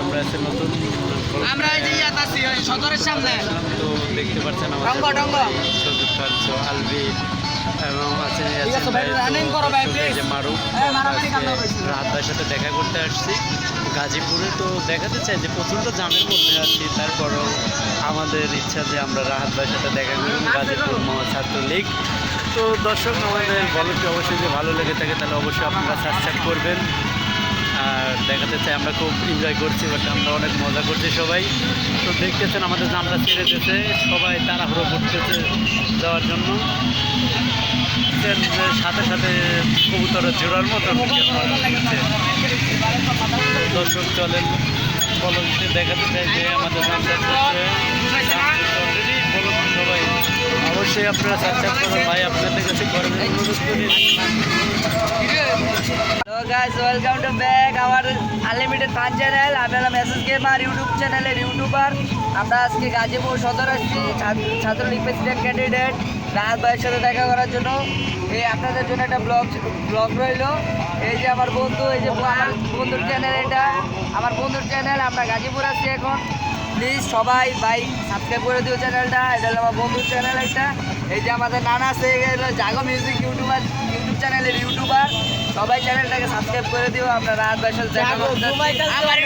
আমরা আছি নতুন আমরা এই যে ইয়াত আছি ওই সদরের সামনে। তো দেখতে পাচ্ছেন ডঙ্গ, ডঙ্গ। সদুর আলবি এবং আছে running করো ভাই। যে মারুফ হ্যাঁ, সাথে দেখা করতে আসছি। গাজীপুরে তো দেখাতে চাই যে প্রচণ্ড জামের মধ্যে আছি তারপরও আমাদের ইচ্ছা যে আমরা রাহাত ভাইয়ের সাথে দেখা করি গাজীপুর মহা ছাত্রলীগ তো দর্শক আমাদের বলটি অবশ্যই যে ভালো লেগে থাকে তাহলে অবশ্যই আপনারা সাবস্ক্রাইব করবেন। দেখাতে চাই আমরা খুব এনজয় করছি বাট আমরা অনেক মজা করছি সবাই। তো দেখতেছেন আমাদের জামরা ছেড়ে দিয়েছে, সবাই তাড়াহুড়ো করতেছে যাওয়ার জন্য। সাথে সাথে কবুতরের জোড়ার মতো দর্শক চলেন বলতে দেখাতে চাই যে আমাদের বলুন সবাই, অবশ্যই আপনারা সাবস্ক্রাইব করুন। ভাই, আপনাদের কাছে করেন অনুরোধ করি। আওয়ার আনলিমিটেড ফান চ্যানেল, আমি হলাম এসএস গেমার ইউটিউব চ্যানেলের ইউটিউবার। আমরা আজকে গাজীপুর সদর আসছি, ছাত্র- ছাত্রলীগ প্রেসিডেন্ট ক্যান্ডিডেট রাহাত ভাইয়ের সাথে দেখা করার জন্য। এই আপনাদের জন্য একটা ব্লগ ব্লগ রইল। এই যে আমার বন্ধু, এই যে আমার বন্ধুর চ্যানেল এটা। আমার বন্ধুর চ্যানেল আমরা গাজীপুর আসছি এখন। প্লিজ সবাই ভাই সাবস্ক্রাইব করে দিও চ্যানেলটা এটা হলো আমার বন্ধুর চ্যানেল একটা এই যে আমাদের নানা এগুলো জাগো মিউজিক ইউটিউবার, ইউটিউব চ্যানেলের ইউটিউবার। সবাই চ্যানেলটাকে সাবস্ক্রাইব করে দিও আপনারা আর বাসাল দেখা আমার